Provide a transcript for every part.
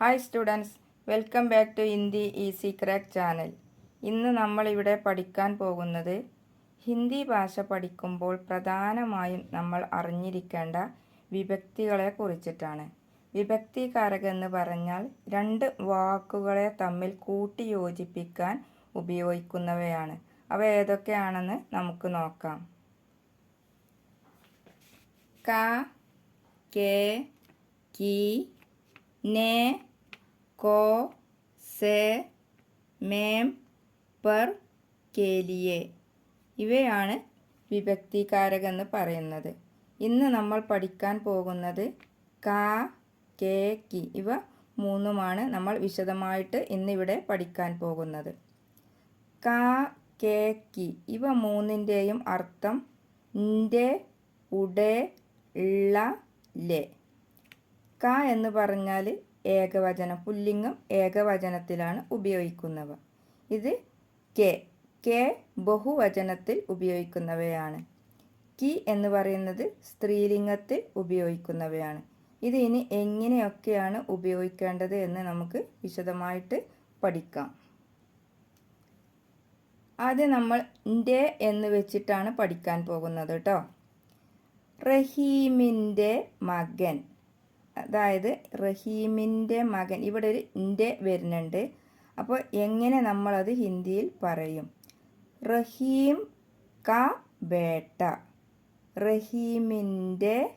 Hi students welcome back to Hindi easy crack channel ഇന്ന് നമ്മളിവിടെ പഠിക്കാൻ പോകുന്നത് ഹിന്ദി ഭാഷ പഠിക്കുമ്പോൾ പ്രധാനമായും നമ്മൾ അറിഞ്ഞിരിക്കേണ്ട വിഭക്തികളെ കുറിച്ചിട്ടാണ്. വിഭക്തികാരക എന്ന് പറഞ്ഞാൽ രണ്ട് വാക്കുകളെ തമ്മിൽ കൂട്ടി യോജിപ്പിക്കാൻ ഉപയോഗിക്കുന്നവയാണ്. അവ ഏതൊക്കെയാണെന്ന് നമുക്ക് നോക്കാം. ക കെ കി ने को से മേം പെർ കേലിയെ ഇവയാണ് വിഭക്തികാരക എന്ന് പറയുന്നത്. ഇന്ന് നമ്മൾ പഠിക്കാൻ പോകുന്നത് കാ കേ കി ഇവ മൂന്നുമാണ് നമ്മൾ വിശദമായിട്ട് ഇന്നിവിടെ പഠിക്കാൻ പോകുന്നത്. കാ കേ കി ഇവ മൂന്നിന്റെയും അർത്ഥം ന്റെ ഉടെ ഉള്ള ലെ. ക എന്ന് പറഞ്ഞാൽ ഏകവചനം പുല്ലിംഗം ഏകവചനത്തിലാണ് ഉപയോഗിക്കുന്നവ. ഇത് കെ. കെ ബഹുവചനത്തിൽ ഉപയോഗിക്കുന്നവയാണ്. കി എന്ന് പറയുന്നത് സ്ത്രീലിംഗത്തിൽ ഉപയോഗിക്കുന്നവയാണ്. ഇത് ഇനി എങ്ങനെയൊക്കെയാണ് ഉപയോഗിക്കേണ്ടത് എന്ന് നമുക്ക് വിശദമായിട്ട് പഠിക്കാം. ആദ്യം നമ്മൾ ന്റെ എന്ന് വെച്ചിട്ടാണ് പഠിക്കാൻ പോകുന്നത് കേട്ടോ റഹീമിന്റെ മകൻ. അതായത് റഹീമിന്റെ മകൻ. ഇവിടെ ഒരു ഇന്റെ വരുന്നുണ്ട്. അപ്പോൾ എങ്ങനെ നമ്മളത് ഹിന്ദിയിൽ പറയും? റഹീം ക ബേട്ട. റഹീമിന്റെ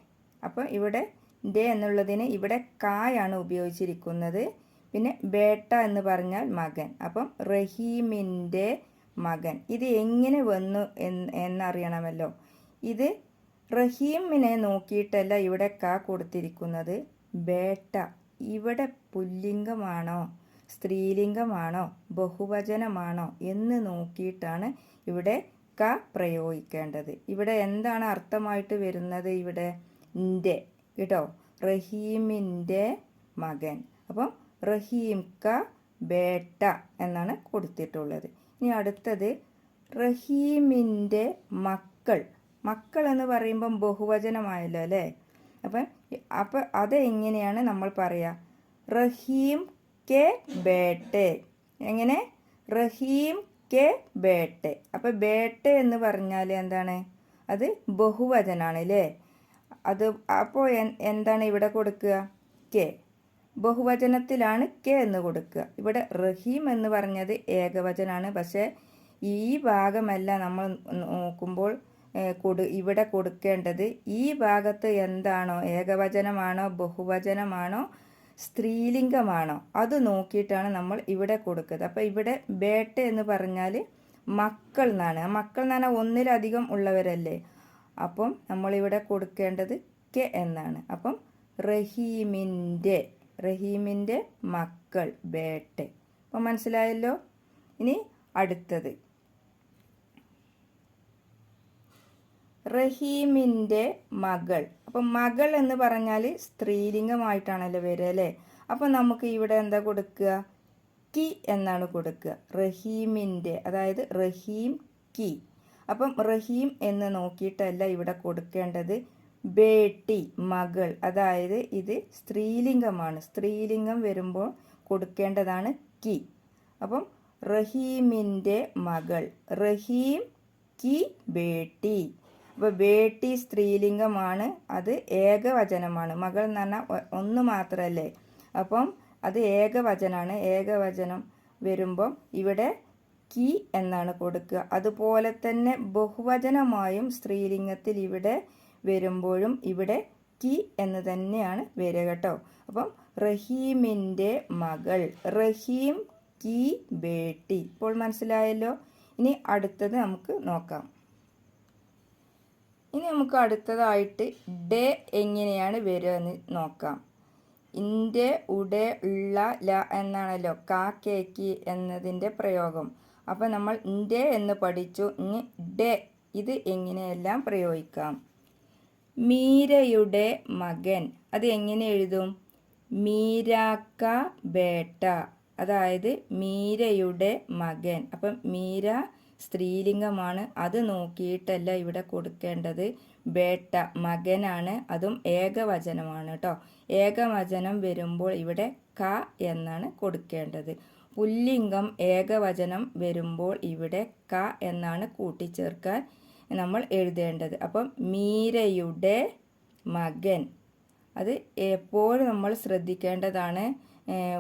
അപ്പോൾ ഇവിടെ ഡേ എന്നുള്ളതിന് ഇവിടെ കായാണ് ഉപയോഗിച്ചിരിക്കുന്നത്. പിന്നെ ബേട്ട എന്ന് പറഞ്ഞാൽ മകൻ. അപ്പം റഹീമിന്റെ മകൻ. ഇത് എങ്ങനെ വന്നു എന്ന് എന്നറിയണമല്ലോ. ഇത് റഹീമിനെ നോക്കിയിട്ടല്ല ഇവിടെ ക കൊടുത്തിരിക്കുന്നത്. ബേട്ട ഇവിടെ പുല്ലിംഗമാണോ? സ്ത്രീലിംഗമാണോ? ബഹുവചനമാണോ? എന്ന് നോക്കിയിട്ടാണ് ഇവിടെ ക പ്രയോഗിക്കേണ്ടത്. ഇവിടെ എന്താണ് അർത്ഥമായിട്ട് വരുന്നത് ഇവിടെ? ന്റെ കേട്ടോ? റഹീമിന്റെ മകൻ. അപ്പം റഹീം ക ബേട്ട എന്നാണ് കൊടുത്തിട്ടുള്ളത്. ഇനി അടുത്തത് റഹീമിന്റെ മക്കൾ. മക്കൾ എന്ന് പറയുമ്പം ബഹുവചനമായല്ലോ അല്ലേ? അപ്പം അപ്പം അത് എങ്ങനെയാണ് നമ്മൾ പറയുക റഹീം കെ ബേട്ടെ. എങ്ങനെ? റഹീം കെ ബേട്ടെ. അപ്പം ബേട്ടെ എന്ന് പറഞ്ഞാൽ എന്താണ്? അത് ബഹുവചനാണ് അല്ലേ? അത് അപ്പോൾ എന്താണ് ഇവിടെ കൊടുക്കുക? കെ. ബഹുവചനത്തിലാണ് കെ എന്ന് കൊടുക്കുക. ഇവിടെ റഹീം എന്ന് പറഞ്ഞത് ഏകവചനാണ്. പക്ഷേ ഈ ഭാഗമല്ല നമ്മൾ നോക്കുമ്പോൾ കൊടു ഇവിടെ കൊടുക്കേണ്ടത് ഈ ഭാഗത്ത് എന്താണോ ഏകവചനമാണോ ബഹുവചനമാണോ സ്ത്രീലിംഗമാണോ അത് നോക്കിയിട്ടാണ് നമ്മൾ ഇവിടെ കൊടുക്കുന്നത്. അപ്പോൾ ഇവിടെ ബേട്ട എന്ന് പറഞ്ഞാൽ മക്കൾ എന്നാണ്. മക്കൾ എന്ന് ഒന്നിലധികം ഉള്ളവരല്ലേ? അപ്പം നമ്മളിവിടെ കൊടുക്കേണ്ടത് കെ എന്നാണ്. അപ്പം റഹീമിന്റെ റഹീമിന്റെ മക്കൾ ബേട്ടെ. അപ്പം മനസ്സിലായല്ലോ? ഇനി അടുത്തത്. റഹീമിന്റെ മകൾ. അപ്പം മകൾ എന്ന് പറഞ്ഞാൽ സ്ത്രീലിംഗമായിട്ടാണല്ലോ വരിക അല്ലേ? അപ്പം നമുക്ക് ഇവിടെ എന്താ കൊടുക്കുക? കി എന്നാണ് കൊടുക്കുക. റഹീമിന്റെ അതായത് റഹീം കി. അപ്പം റഹീം എന്ന് നോക്കിയിട്ടല്ല ഇവിടെ കൊടുക്കേണ്ടത്. ബേട്ടി മകൾ. അതായത് ഇത് സ്ത്രീലിംഗമാണ്. സ്ത്രീലിംഗം വരുമ്പോൾ കൊടുക്കേണ്ടതാണ് കി. അപ്പം റഹീമിന്റെ മകൾ. റഹീം കി ബേട്ടി. അപ്പോൾ ബേട്ടി സ്ത്രീലിംഗമാണ്. അത് ഏകവചനമാണ്. മകൾ എന്ന് പറഞ്ഞാൽ ഒന്ന് മാത്രമല്ലേ അപ്പം അത് ഏകവചനമാണ് ഏകവചനം വരുമ്പം ഇവിടെ കി എന്നാണ് കൊടുക്കുക. അതുപോലെ തന്നെ ബഹുവചനമായും സ്ത്രീലിംഗത്തിൽ ഇവിടെ വരുമ്പോഴും ഇവിടെ കി എന്ന് തന്നെയാണ് വരിക കേട്ടോ. അപ്പം റഹീമിന്റെ മകൾ. റഹീം കി ബേട്ടി. ഇപ്പോൾ മനസ്സിലായല്ലോ? ഇനി അടുത്തത് നമുക്ക് നോക്കാം. ഇനി നമുക്ക് അടുത്തതായിട്ട് ഡേ എങ്ങനെയാണ് വരിക എന്ന് നോക്കാം. ഇന്റെ ഉടെ ഉള്ള ല എന്നാണല്ലോ കാ കേക്കി എന്നതിന്റെ പ്രയോഗം. അപ്പോൾ നമ്മൾ ഇന്റെ എന്ന് പഠിച്ചു. ഇനി ഡേ ഇത് എങ്ങനെയെല്ലാം പ്രയോഗിക്കാം? മീരയുടെ മകൻ അത് എങ്ങനെ എഴുതും? മീരാക്ക ബേട്ട അതായത് മീരയുടെ മകൻ. അപ്പം മീര സ്ത്രീലിംഗമാണ്. അത് നോക്കിയിട്ടല്ല ഇവിടെ കൊടുക്കേണ്ടത്. ബേട്ട മകനാണ്. അതും ഏകവചനമാണ് കേട്ടോ. ഏകവചനം വരുമ്പോൾ ഇവിടെ ക എന്നാണ് കൊടുക്കേണ്ടത്. പുല്ലിംഗം ഏകവചനം വരുമ്പോൾ ഇവിടെ ക എന്നാണ് കൂട്ടിച്ചേർക്കാൻ നമ്മൾ എഴുതേണ്ടത്. അപ്പം മീരയുടെ മകൻ. അത് എപ്പോഴും നമ്മൾ ശ്രദ്ധിക്കേണ്ടതാണ്.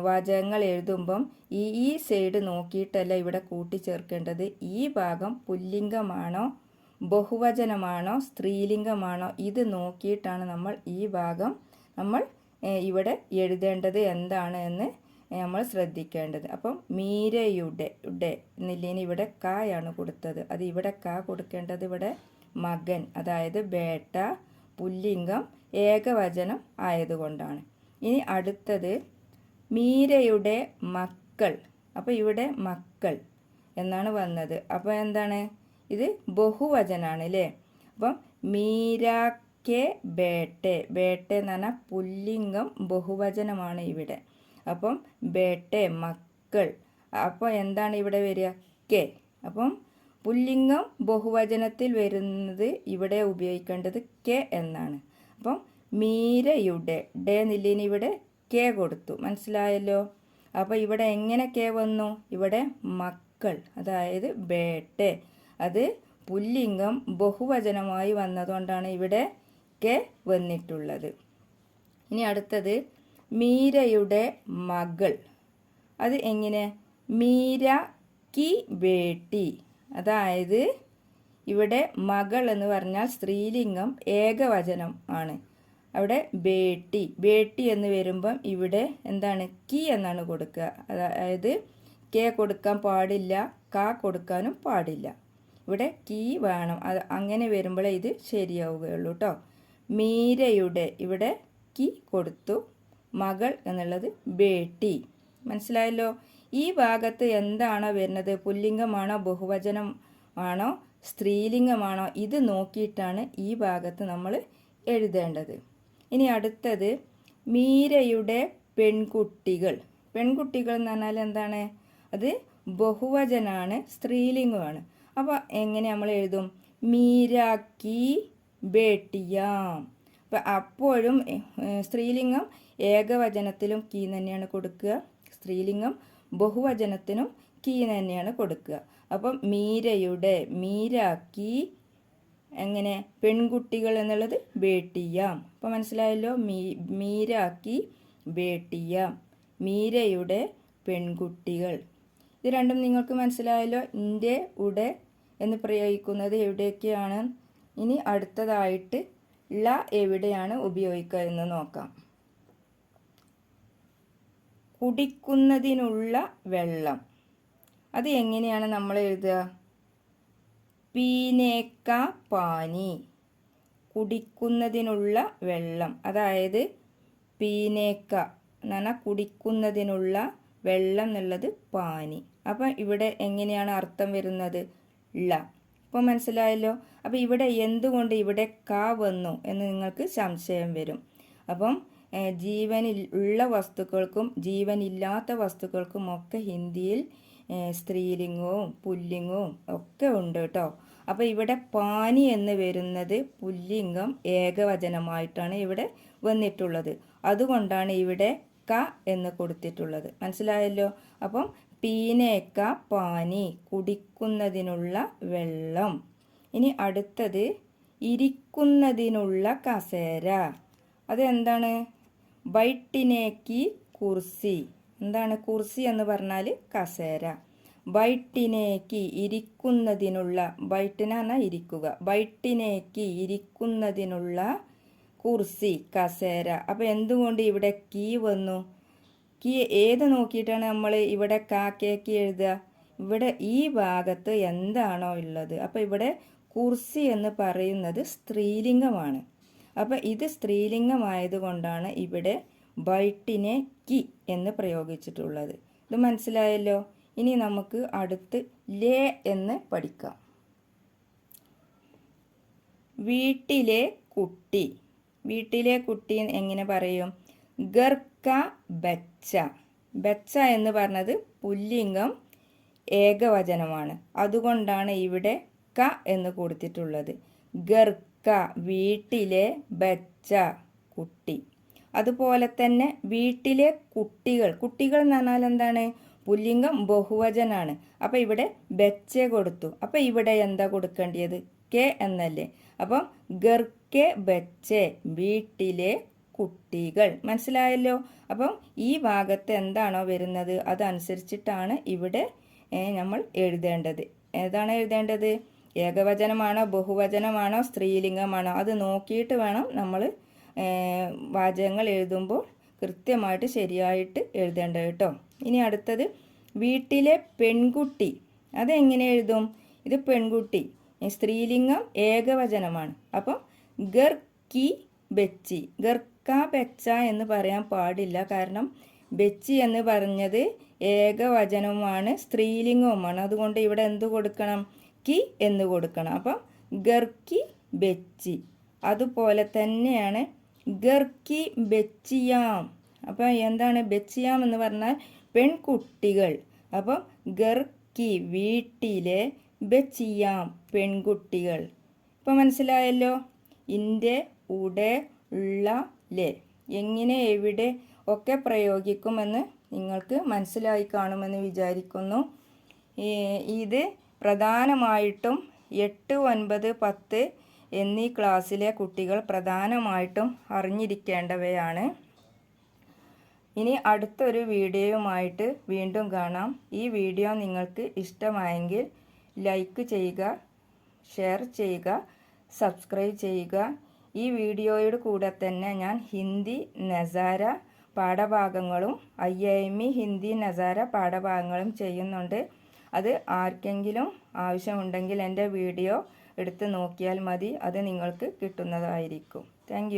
വാചകങ്ങൾ എഴുതുമ്പം ഈ ഈ സൈഡ് നോക്കിയിട്ടല്ല ഇവിടെ കൂട്ടിച്ചേർക്കേണ്ടത്. ഈ ഭാഗം പുല്ലിംഗമാണോ ബഹുവചനമാണോ സ്ത്രീലിംഗമാണോ ഇത് നോക്കിയിട്ടാണ് നമ്മൾ ഈ ഭാഗം നമ്മൾ ഇവിടെ എഴുതേണ്ടത് എന്താണ് എന്ന് നമ്മൾ ശ്രദ്ധിക്കേണ്ടത്. അപ്പം മീരയുടെ ഉടെ എന്നില്ലേന് ഇവിടെ കായാണ് കൊടുത്തത്. അത് ഇവിടെ കാ കൊടുക്കേണ്ടത് ഇവിടെ മകൻ അതായത് ബേട്ട പുല്ലിംഗം ഏകവചനം ആയതുകൊണ്ടാണ്. ഇനി അടുത്തത് മീരയുടെ മക്കൾ. അപ്പോൾ ഇവിടെ മക്കൾ എന്നാണ് വന്നത്. അപ്പോൾ എന്താണ്? ഇത് ബഹുവചനാണ് അല്ലേ അപ്പം മീരാക്കെ ബേട്ടെ. ബേട്ടെ എന്ന് പറഞ്ഞാൽ പുല്ലിംഗം ബഹുവചനമാണ് ഇവിടെ. അപ്പം ബേട്ടെ മക്കൾ. അപ്പോൾ എന്താണ് ഇവിടെ വരിക? കെ. അപ്പം പുല്ലിംഗം ബഹുവചനത്തിൽ വരുന്നത് ഇവിടെ ഉപയോഗിക്കേണ്ടത് കെ എന്നാണ്. അപ്പം മീരയുടെ ഡേ നില്ലിന് ഇവിടെ? കെ കൊടുത്തു. മനസ്സിലായല്ലോ? അപ്പോൾ ഇവിടെ എങ്ങനെ കെ വന്നു? ഇവിടെ മക്കൾ അതായത് ബേട്ടെ. അത് പുല്ലിംഗം ബഹുവചനമായി വന്നതുകൊണ്ടാണ് ഇവിടെ കെ വന്നിട്ടുള്ളത്. ഇനി അടുത്തത് മീരയുടെ മകൾ. അത് എങ്ങനെ? മീര കി ബേട്ടി. അതായത് ഇവിടെ മകൾ എന്ന് പറഞ്ഞാൽ സ്ത്രീലിംഗം ഏകവചനം ആണ്. അവിടെ ബേട്ടി ബേട്ടി എന്ന് വരുമ്പം ഇവിടെ എന്താണ് കി എന്നാണ് കൊടുക്കുക. അതായത് കെ കൊടുക്കാൻ പാടില്ല ക കൊടുക്കാനും പാടില്ല. ഇവിടെ കീ വേണം. അത് അങ്ങനെ വരുമ്പോഴേ ഇത് ശരിയാവുകയുള്ളൂ കേട്ടോ മീരയുടെ ഇവിടെ കി കൊടുത്തു. മകൾ എന്നുള്ളത് ബേട്ടി. മനസ്സിലായല്ലോ? ഈ ഭാഗത്ത് എന്താണോ വരുന്നത്? പുല്ലിംഗമാണോ ബഹുവചനം ആണോ സ്ത്രീലിംഗമാണോ? ഇത് നോക്കിയിട്ടാണ് ഈ ഭാഗത്ത് നമ്മൾ എഴുതേണ്ടത്. ഇനി അടുത്തത് മീരയുടെ പെൺകുട്ടികൾ. പെൺകുട്ടികൾ എന്ന് പറഞ്ഞാൽ എന്താണ്? അത് ബഹുവചനാണ് സ്ത്രീലിംഗമാണ്. അപ്പോൾ എങ്ങനെ നമ്മൾ എഴുതും? മീരാക്കി ബേട്ടിയാം. അപ്പം അപ്പോഴും സ്ത്രീലിംഗം ഏകവചനത്തിലും കീ തന്നെയാണ് കൊടുക്കുക. സ്ത്രീലിംഗം ബഹുവചനത്തിനും കീ തന്നെയാണ് കൊടുക്കുക. അപ്പം മീരയുടെ മീരാക്കി എങ്ങനെ പെൺകുട്ടികൾ എന്നുള്ളത് ബേട്ടിയാം അപ്പോൾ മനസ്സിലായല്ലോ മീ മീരാക്കി ബേട്ടിയാം മീരയുടെ പെൺകുട്ടികൾ. ഇത് രണ്ടും നിങ്ങൾക്ക് മനസ്സിലായല്ലോ ഇന്റെ ഉടെ എന്ന് പ്രയോഗിക്കുന്നത് എവിടെയൊക്കെയാണ്? ഇനി അടുത്തതായിട്ട് ല എവിടെയാണ് ഉപയോഗിക്കുക എന്ന് നോക്കാം. കുടിക്കുന്നതിനുള്ള വെള്ളം. അത് എങ്ങനെയാണ് നമ്മൾ എഴുതുക? പീനേക്ക പാനി. കുടിക്കുന്നതിനുള്ള വെള്ളം. അതായത് പീനേക്ക എന്ന് കുടിക്കുന്നതിനുള്ള വെള്ളം എന്നുള്ളത് പാനി. അപ്പം ഇവിടെ എങ്ങനെയാണ് അർത്ഥം വരുന്നത്? ല ഇപ്പോൾ മനസ്സിലായല്ലോ? അപ്പം ഇവിടെ എന്തുകൊണ്ട് ഇവിടെ ക വന്നു എന്ന് നിങ്ങൾക്ക് സംശയം വരും. അപ്പം ജീവനിൽ ഉള്ള വസ്തുക്കൾക്കും ജീവനില്ലാത്ത വസ്തുക്കൾക്കും ഒക്കെ ഹിന്ദിയിൽ സ്ത്രീലിംഗവും പുല്ലിംഗവും ഒക്കെ ഉണ്ട് കേട്ടോ. അപ്പോൾ ഇവിടെ പാനി എന്ന് വരുന്നത് പുല്ലിംഗം ഏകവചനമായിട്ടാണ് ഇവിടെ വന്നിട്ടുള്ളത്. അതുകൊണ്ടാണ് ഇവിടെ ക എന്ന് കൊടുത്തിട്ടുള്ളത്. മനസ്സിലായല്ലോ? അപ്പം പീനേക്ക പാനി കുടിക്കുന്നതിനുള്ള വെള്ളം. ഇനി അടുത്തത് ഇരിക്കുന്നതിനുള്ള കസേര. അതെന്താണ്? ബൈട്ടിനേക്കി കുർസി. എന്താണ് കുർസി എന്ന് പറഞ്ഞാൽ കസേര. ബൈട്ടിനേക്ക് ഇരിക്കുന്നതിനുള്ള ബൈട്ടിന ഇരിക്കുക. ബൈട്ടിനേക്ക് ഇരിക്കുന്നതിനുള്ള കുർസി കസേര. അപ്പോൾ എന്തുകൊണ്ട് ഇവിടെ കീ വന്നു? കീ ഏത് നോക്കിയിട്ടാണ് നമ്മൾ ഇവിടെ കാക്കേക്ക് എഴുതുക? ഇവിടെ ഈ ഭാഗത്ത് എന്താണോ ഉള്ളത്? അപ്പോൾ ഇവിടെ കുർസി എന്ന് പറയുന്നത് സ്ത്രീലിംഗമാണ്. അപ്പോൾ ഇത് സ്ത്രീലിംഗമായതുകൊണ്ടാണ് ഇവിടെ ബൈട്ടിനെ കി എന്ന് പ്രയോഗിച്ചിട്ടുള്ളത്. ഇത് മനസ്സിലായല്ലോ? ഇനി നമുക്ക് അടുത്ത് ലേ എന്ന് പഠിക്കാം. വീട്ടിലെ കുട്ടി. വീട്ടിലെ കുട്ടി എങ്ങനെ പറയും? ഗർക്ക ബച്ച. ബച്ച എന്ന് പറഞ്ഞത് പുല്ലിംഗം ഏകവചനമാണ്. അതുകൊണ്ടാണ് ഇവിടെ ക എന്ന് കൊടുത്തിട്ടുള്ളത്. ഗർക്ക വീട്ടിലെ ബച്ച കുട്ടി. അതുപോലെ തന്നെ വീട്ടിലെ കുട്ടികൾ കുട്ടികൾ എന്ന് പറഞ്ഞാൽ എന്താണ്? പുല്ലിംഗം ബഹുവചനാണ്. അപ്പം ഇവിടെ ബെച്ചെ കൊടുത്തു. അപ്പം ഇവിടെ എന്താ കൊടുക്കേണ്ടത് കെ എന്നല്ലേ. അപ്പം ഗർക്കെ ബെച്ചെ വീട്ടിലെ കുട്ടികൾ. മനസ്സിലായല്ലോ? അപ്പം ഈ ഭാഗത്ത് എന്താണോ വരുന്നത്? അതനുസരിച്ചിട്ടാണ് ഇവിടെ നമ്മൾ എഴുതേണ്ടത്. ഏതാണ് എഴുതേണ്ടത്? ഏകവചനമാണോ ബഹുവചനമാണോ സ്ത്രീലിംഗമാണോ? അത് നോക്കിയിട്ട് വേണം നമ്മൾ വാചകങ്ങൾ എഴുതുമ്പോൾ കൃത്യമായിട്ട് ശരിയായിട്ട് എഴുതേണ്ടത് കേട്ടോ. ഇനി അടുത്തത് വീട്ടിലെ പെൺകുട്ടി. അതെങ്ങനെ എഴുതും? ഇത് പെൺകുട്ടി. സ്ത്രീലിംഗം ഏകവചനമാണ്. അപ്പം ഗർ കി ബെച്ചി. ഗർക്ക ബെച്ച എന്ന് പറയാൻ പാടില്ല. കാരണം ബെച്ചി എന്ന് പറഞ്ഞത് ഏകവചനവുമാണ് സ്ത്രീലിംഗവുമാണ്. അതുകൊണ്ട് ഇവിടെ എന്ത് കൊടുക്കണം? കി എന്ന് കൊടുക്കണം. അപ്പം ഗർക്കി ബെച്ചി. അതുപോലെ തന്നെയാണ് ഗർക്കി ബെച്ചിയാം. അപ്പോൾ എന്താണ് ബെച്ചിയാം എന്ന് പറഞ്ഞാൽ പെൺകുട്ടികൾ. അപ്പം ഗർക്കി വീട്ടിലെ ബെച്ചിയാം പെൺകുട്ടികൾ. ഇപ്പം മനസ്സിലായല്ലോ? ഇന്റെ ഉടെ ഉള്ള ലെ. എങ്ങനെ എവിടെ ഒക്കെ പ്രയോഗിക്കുമെന്ന് നിങ്ങൾക്ക് മനസ്സിലായി കാണുമെന്ന് വിചാരിക്കുന്നു. ഇത് പ്രധാനമായിട്ടും എട്ട് ഒൻപത് പത്ത് എന്നീ ക്ലാസ്സിലെ കുട്ടികൾ പ്രധാനമായിട്ടും അറിഞ്ഞിരിക്കേണ്ടവയാണ്. ഇനി അടുത്തൊരു വീഡിയോയുമായിട്ട് വീണ്ടും കാണാം. ഈ വീഡിയോ നിങ്ങൾക്ക് ഇഷ്ടമായെങ്കിൽ ലൈക്ക് ചെയ്യുക ഷെയർ ചെയ്യുക സബ്സ്ക്രൈബ് ചെയ്യുക. ഈ വീഡിയോയുടെ കൂടെ തന്നെ ഞാൻ ഹിന്ദി നസാര പാഠഭാഗങ്ങളും ഐ എം ഇ ഹിന്ദി നസാര പാഠഭാഗങ്ങളും ചെയ്യുന്നുണ്ട്. അത് ആർക്കെങ്കിലും ആവശ്യമുണ്ടെങ്കിൽ എന്റെ വീഡിയോ എടുത്ത് നോക്കിയാൽ മതി. അത് നിങ്ങൾക്ക് കിട്ടുന്നതായിരിക്കും. താങ്ക്